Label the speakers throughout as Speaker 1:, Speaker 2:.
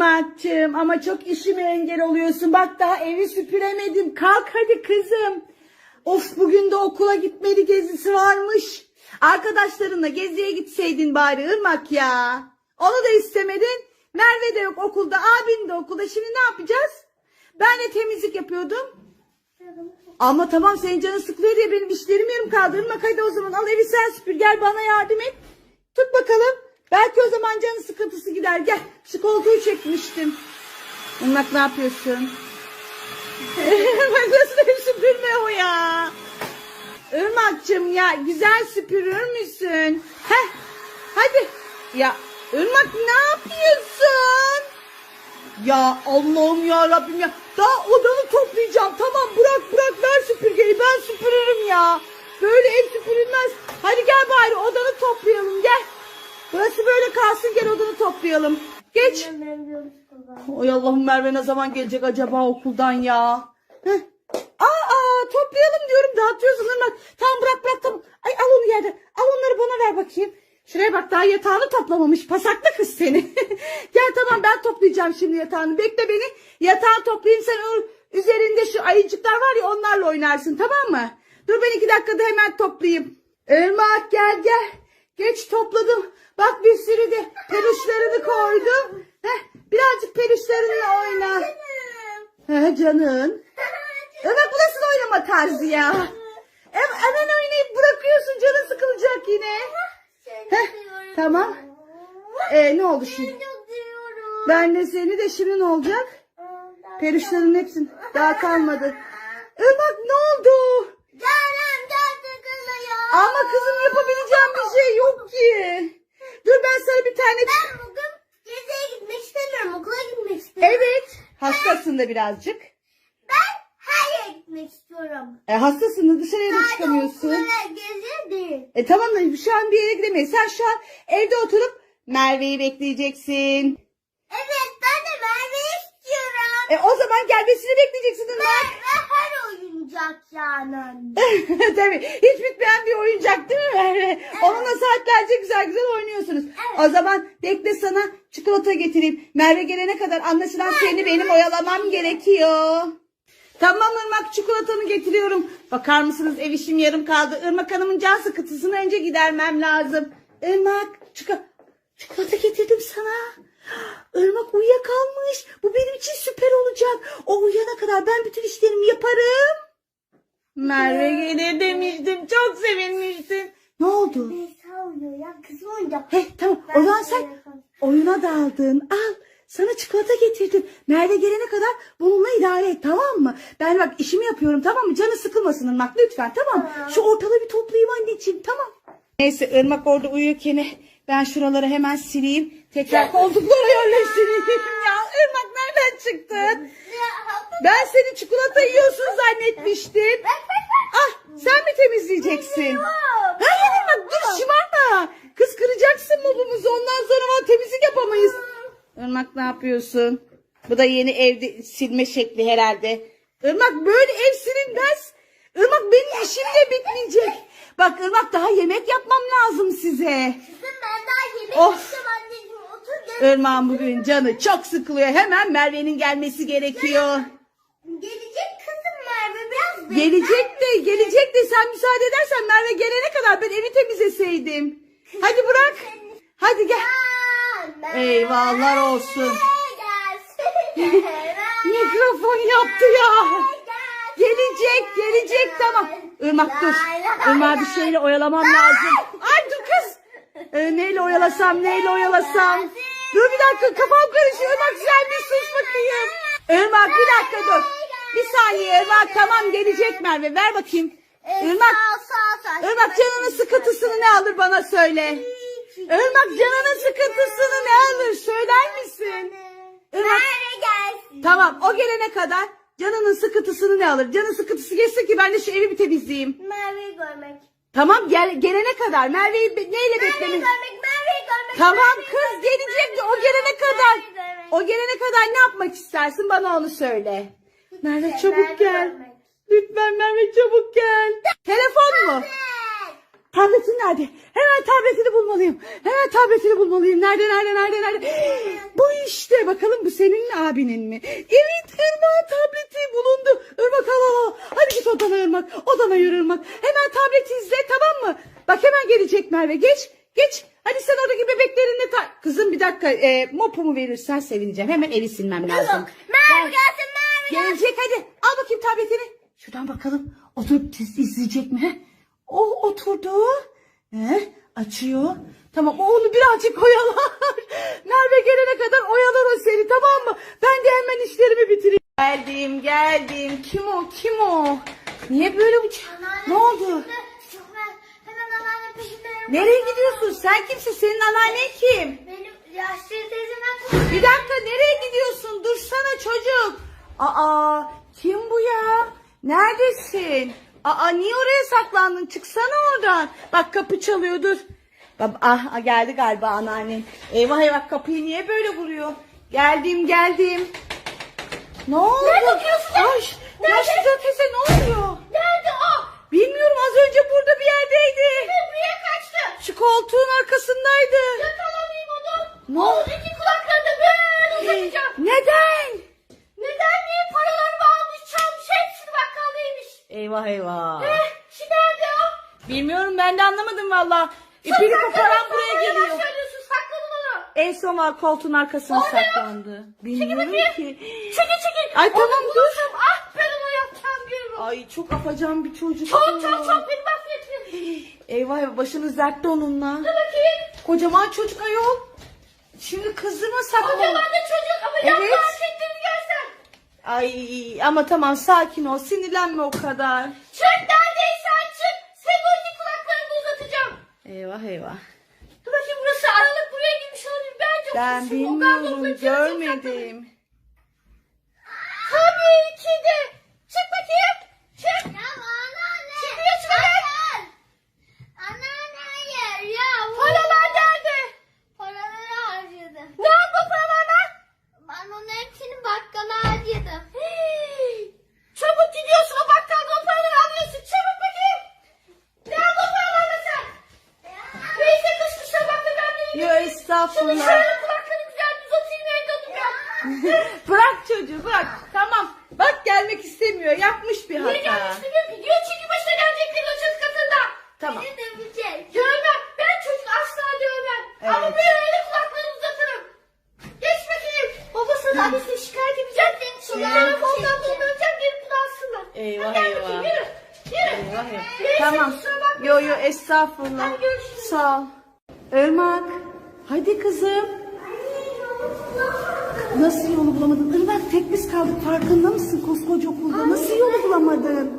Speaker 1: Irmak'cığım ama çok işime engel oluyorsun. Bak daha evi süpüremedim. Kalk hadi kızım. Of bugün de okula gitmeli gezisi varmış. Arkadaşlarınla geziye gitseydin bari Irmak ya. Onu da istemedin. Merve de yok okulda, abin de okulda. Şimdi ne yapacağız? Ben de temizlik yapıyordum. Ama tamam senin canın sıkılıyor diye benim işlerim yarım kaldı. Irmak hadi o zaman al evi sen süpür gel bana yardım et. Tut bakalım. Belki o zaman canın sıkıntısı gider. Gel şu koltuğu çekmiştim. Irmak ne yapıyorsun? Nasıl ev süpürme o ya? Irmak'cığım ya güzel süpürür müsün? Heh hadi. Ya Irmak ne yapıyorsun? Ya Allah'ım ya Rabbim ya. Daha odanı toplayacağım. Tamam bırak bırak ver süpürgeyi. Ben süpürürüm ya. Böyle ev süpürülmez. Hadi gel bari odanı toplayalım gel. Burası böyle kalsın gel odanı toplayalım. Geç. Oy Allah'ım Merve ne zaman gelecek acaba okuldan ya? Heh. Aa toplayalım diyorum dağıtıyorsun Irmak. Tamam bırak bırak tamam. Ay al onu yerde. Al onları bana ver bakayım. Şuraya bak daha yatağını toplamamış. Pasaklı kız seni. Gel tamam ben toplayacağım şimdi yatağını. Bekle beni. Yatağı toplayayım sen üzerinde şu ayıcıklar var ya onlarla oynarsın tamam mı? Dur ben iki dakikada hemen toplayayım. Irmak gel gel. Geç topladım. Bak bir sürü de peluşlarını koydum. Heh, birazcık peluşlarınla oyna. He canın. Evet bu nasıl oynama tarzı ya? Hem- Hemen oynayıp bırakıyorsun canın sıkılacak yine. Heh, tamam. Ee, ne oldu şimdi? Ben de seni de şimdi ne olacak? Perişlerin hepsini daha kalmadı. Irmak ne oldu? Ama kızım yapabileceğim bir şey yok ki. Dur ben sana bir tane...
Speaker 2: Ben bugün geziye gitmek istemiyorum. Okula gitmek istiyorum.
Speaker 1: Evet. Hastasın da birazcık.
Speaker 2: Ben her yere gitmek istiyorum.
Speaker 1: E, hastasın da dışarıya da
Speaker 2: Sadece
Speaker 1: çıkamıyorsun.
Speaker 2: okula geziye değil.
Speaker 1: E tamam da şu an bir yere gidemeyiz. Sen şu an evde oturup Merve'yi bekleyeceksin.
Speaker 2: Evet ben de Merve istiyorum.
Speaker 1: E o zaman gelmesini bekleyeceksin.
Speaker 2: Merve oyuncak yani.
Speaker 1: Tabii hiç bitmeyen bir oyuncak değil mi Merve? Onunla saatlerce güzel güzel oynuyorsunuz.
Speaker 2: Evet.
Speaker 1: O zaman bekle sana çikolata getireyim. Merve gelene kadar anlaşılan seni benim oyalamam gerekiyor. Tamam Irmak çikolatanı getiriyorum. Bakar mısınız ev işim yarım kaldı. Irmak Hanım'ın can sıkıntısını önce gidermem lazım. Irmak çikolata, çikolata getirdim sana. Irmak uyuyakalmış. Bu benim için süper olacak. O uyuyana kadar ben bütün işlerimi yaparım. Merve gelir demiştim. Çok sevinmiştim. Ne oldu?
Speaker 2: Neyse oynuyor ya kızım oyuncak.
Speaker 1: He tamam.
Speaker 2: Ben
Speaker 1: O zaman sen oyuna daldın. Al. Sana çikolata getirdim. Merve gelene kadar bununla idare et tamam mı? Ben bak işimi yapıyorum tamam mı? Canı sıkılmasın Irmak lütfen tamam mı? Şu ortalığı bir toplayayım anneciğim tamam. Neyse Irmak orada uyurken ben şuraları hemen sileyim. Tekrar koltuklara yerleştireyim ya. Irmak nereden çıktın? Ben seni çikolata yiyorsun zannetmiştim. Ah sen mi temizleyeceksin? Hayır Irmak dur şımarma. Kız kıracaksın mobumuzu ondan sonra bana temizlik yapamayız. Irmak ne yapıyorsun? Bu da yeni evde silme şekli herhalde. Irmak böyle ev silinmez. Irmak benim işim de bitmeyecek. Bak Irmak daha yemek yapmam lazım size.
Speaker 2: Kızım ben daha yemek
Speaker 1: Of.
Speaker 2: yiyeceğim anneciğim. Otur gel.
Speaker 1: Irmak'ın bugün canı çok sıkılıyor. Hemen Merve'nin gelmesi gerekiyor.
Speaker 2: Gelecek kızım Merve biraz bekler
Speaker 1: Gelecek de
Speaker 2: misin?
Speaker 1: gelecek de sen müsaade edersen Merve gelene kadar ben evi temizleseydim. Hadi bırak. Hadi gel.
Speaker 2: Aa, Merve
Speaker 1: Eyvahlar olsun.
Speaker 2: gelsin.
Speaker 1: Mikrofon yaptı ya. Gelecek, gelecek tamam. Irmak dur. Irmak bir şeyle oyalamam lazım. Ay dur kız. Ee, neyle oyalasam, neyle oyalasam. Dur bir dakika kafam karışıyor. Irmak sen bir sus bakayım. Irmak bir dakika dur. Bir saniye Irmak tamam gelecek Merve ver bakayım. Irmak,
Speaker 2: sağ sağ.
Speaker 1: Irmak canının sıkıntısını ne alır bana söyle. Irmak canının sıkıntısını ne alır söyler misin? Irmak. Tamam o gelene kadar canının sıkıntısını ne alır? Canın sıkıntısı geçsin ki ben de şu evi bir temizleyeyim.
Speaker 2: Merve'yi görmek.
Speaker 1: Tamam gel, gelene kadar Merve'yi be- neyle
Speaker 2: Merve'yi
Speaker 1: beklemek?
Speaker 2: görmek, Merve'yi görmek.
Speaker 1: Tamam kız gelecek o gelene kadar. O gelene kadar ne yapmak istersin bana onu söyle. Merve çabuk gel. Lütfen Merve çabuk gel. Telefon mu? Tabletin nerede? Hemen tabletini bulmalıyım. Hemen tabletini bulmalıyım. Nerede nerede nerede nerede? Bu işte. Bakalım bu senin abinin mi? Evet Irmak tableti bulundu. Irmak al al al. Hadi git odana Irmak. Odana yürü Irmak. Hemen tableti izle tamam mı? Bak hemen gelecek Merve. Geç. Geç. Hadi sen oradaki bebeklerinle ta... Kızım bir dakika. E, mopumu verirsen sevineceğim. Hemen evi silmem lazım.
Speaker 2: Merve gelsin Merve gelsin.
Speaker 1: Gelecek hadi. Al bakayım tabletini. Şuradan bakalım. Oturup izleyecek mi? O oturdu. He, açıyor. Tamam onu birazcık oyalar. Merve gelene kadar oyalar o seni tamam mı? Ben de hemen işlerimi bitireyim. Geldim geldim. Kim o kim o? Niye böyle bu? Ne oldu? Nereye gidiyorsun? Sen kimsin? Senin anneannen kim? Bir dakika nereye gidiyorsun? Dursana çocuk. Aa kim bu ya? Neredesin? Aa niye oraya saklandın? Çıksana oradan. Bak kapı çalıyor dur. Bab ah geldi galiba anneannem. Eyvah eyvah kapıyı niye böyle vuruyor? Geldim geldim. Ne oldu?
Speaker 2: Nerede?
Speaker 1: Ay, yaşlı teyze ne oluyor?
Speaker 2: Nerede o?
Speaker 1: Bilmiyorum az önce burada bir yerdeydi.
Speaker 2: Buraya kaçtı.
Speaker 1: Şu koltuğun arkasındaydı.
Speaker 2: Yakalayayım onu.
Speaker 1: Ne
Speaker 2: O
Speaker 1: oldu?
Speaker 2: iki kulaklarını da böyle uzatacağım.
Speaker 1: Neden?
Speaker 2: Neden mi? Paralarımı almış çalmış hepsini bakkaldaymış.
Speaker 1: Eyvah eyvah.
Speaker 2: Eh, şimdi nerede o?
Speaker 1: Bilmiyorum ben de anlamadım valla. İpini koparan buraya geliyor.
Speaker 2: Yalan söylüyorsun sakladın onu.
Speaker 1: En son var koltuğun arkasına
Speaker 2: O ya?
Speaker 1: saklandı. Bilmiyorum
Speaker 2: bakayım.
Speaker 1: ki.
Speaker 2: Çekil çekil.
Speaker 1: Ay,
Speaker 2: Onu
Speaker 1: tamam, dur.
Speaker 2: bulursam, Ah ben onu yapacağım diyorum.
Speaker 1: Ay çok afacan bir çocuk.
Speaker 2: Çok çok çok beni mahvettin.
Speaker 1: Eyvah eyvah başınız dertte onunla.
Speaker 2: Dur bakayım.
Speaker 1: Kocaman çocuk ayol. Şimdi kızıma saklan.
Speaker 2: Kocaman da çocuk ama
Speaker 1: Evet.
Speaker 2: yapma hareketlerini görsen.
Speaker 1: Ay ama tamam sakin ol sinirlenme o kadar.
Speaker 2: Çık neredeysen çık. Senin o iki kulaklarını uzatacağım.
Speaker 1: Eyvah eyvah.
Speaker 2: Dur bakayım burası aralık buraya girmiş olabilir. Bence
Speaker 1: Ben bilmiyorum görmedim.
Speaker 2: Tabii ki de. Çık bakayım. Çık. Ya anneanne. Çıkıyor çıkıyor. Anneanne hayır ya. Paralar nerede? Paraları harcadım. Ne oldu paralarla? Ben onun hepsini bakkala harcadım. Çabuk gidiyorsun o bakkalda o paraları alıyorsun. Çabuk bakayım. Ne oldu o paralarla sen? Neyse kışkışa bak da ben de
Speaker 1: Yo
Speaker 2: Şunu
Speaker 1: estağfurullah.
Speaker 2: şöyle kulaklarını güzel düz atayım evde oturacağım.
Speaker 1: bırak çocuğu bırak. Tamam. Bak gelmek istemiyor. Yapmış bir
Speaker 2: Niye
Speaker 1: hata.
Speaker 2: gelmişti bir video çünkü başına gelecekleri o çocuk katında.
Speaker 1: Tamam.
Speaker 2: Beni dövecek. Dövmem. Ben çocuk asla dövmem.
Speaker 1: Evet.
Speaker 2: Ama ben öyle kulaklarını uzatırım. Geç bakayım. Babasına annesine şikayet edeceğim. Şimdi telefondan bulunacağım geri kulaksınlar.
Speaker 1: Eyvah,
Speaker 2: Gel
Speaker 1: eyvah.
Speaker 2: bakayım yürü. Yürü.
Speaker 1: Eyvah eyvah.
Speaker 2: Neyse,
Speaker 1: Tamam. Yo yo estağfurullah.
Speaker 2: Hadi görüşürüz.
Speaker 1: Sağ ol. Irmak. Hadi kızım. Nasıl yolu bulamadın? Irmak tek biz kaldık farkında mısın koskoca okulda? Nasıl yolu bulamadın?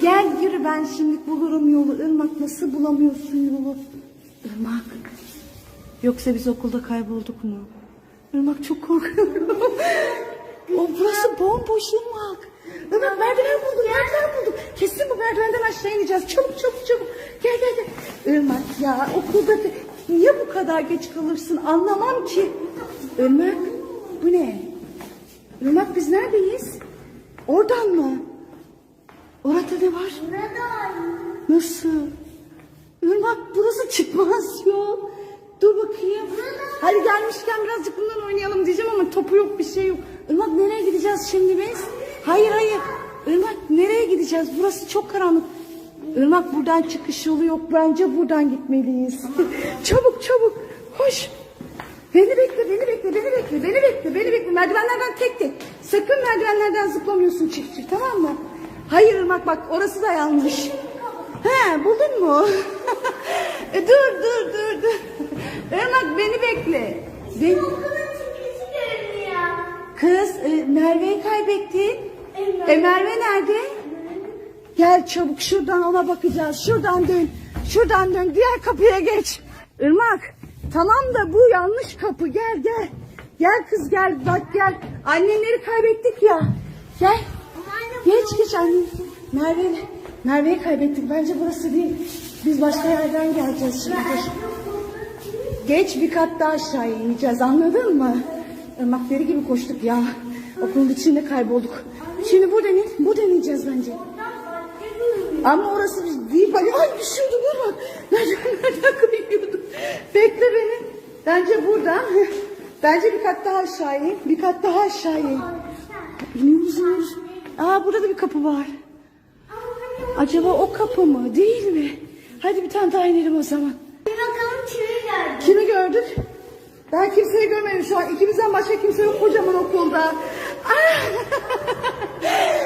Speaker 1: Gel yürü ben şimdi bulurum yolu. Irmak nasıl bulamıyorsun yolu? Irmak. Yoksa biz okulda kaybolduk mu? Irmak çok korkuyorum. o burası bomboş Irmak. Irmak merdiven buldum, merdiven buldum. Kesin bu merdivenden aşağı ineceğiz. Çabuk çabuk çabuk. Gel gel gel. Irmak ya okulda da- niye bu kadar geç kalırsın anlamam ki. Irmak bu ne? Irmak biz neredeyiz? Oradan mı? Orada ne var? Nasıl? Irmak burası çıkmaz yol. Dur bakayım. Hadi gelmişken birazcık bundan oynayalım diyeceğim ama topu yok bir şey yok. Irmak nereye gideceğiz şimdi biz? Hayır hayır. Irmak nereye gideceğiz? Burası çok karanlık. Irmak buradan çıkış yolu yok. Bence buradan gitmeliyiz. çabuk çabuk. Koş. Beni bekle, beni bekle, beni bekle, beni bekle, beni bekle. Merdivenlerden tek tek. Sakın merdivenlerden zıplamıyorsun çift çift tamam mı? Hayır Irmak bak orası da yanlış. He buldun mu? e, dur dur dur dur. Irmak beni bekle. Ben... Kız e, Merve'yi kaybettin. E Merve nerede? Gel çabuk şuradan ona bakacağız. Şuradan dön. Şuradan dön. Diğer kapıya geç. Irmak. Tamam da bu yanlış kapı. Gel gel. Gel kız gel. Bak gel. Annenleri kaybettik ya. Gel. Geç geç anne. Merve, Merve'yi kaybettik. Bence burası değil. Biz başka yerden geleceğiz şimdi. Geç bir kat daha aşağıya ineceğiz anladın mı? Irmak deli gibi koştuk ya. Okulun içinde kaybolduk. Şimdi buradan in, buradan ineceğiz bence. Ama orası değil. Ay düşüyordum bak. Nereden, nereden koyuyordum? Bekle beni. Bence buradan. Bence bir kat daha aşağı in. Bir kat daha aşağı in. İniyoruz iniyoruz. Aa burada da bir kapı var. Acaba o kapı mı? Değil mi? Hadi bir tane daha inelim o zaman.
Speaker 2: Bir bakalım kimi gördü.
Speaker 1: Kimi gördük? Ben kimseyi görmedim şu an. İkimizden başka kimse yok kocaman okulda. Ah!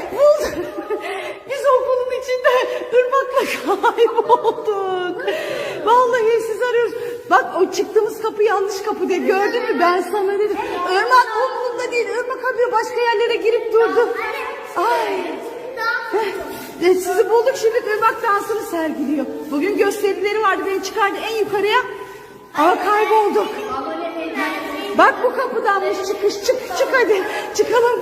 Speaker 1: İçinde ırmakla kaybolduk. Vallahi siz arıyoruz. Bak o çıktığımız kapı yanlış kapı diye gördün mü? Ben sana dedim. Irmak okulunda değil. Irmak abi başka yerlere girip durdu. Ay. Heh, e, Sizi bulduk şimdi ırmak dansını sergiliyor. Bugün gösterileri vardı beni çıkardı en yukarıya. Aa kaybolduk. Bak bu kapıdanmış çıkış çık çık hadi çıkalım.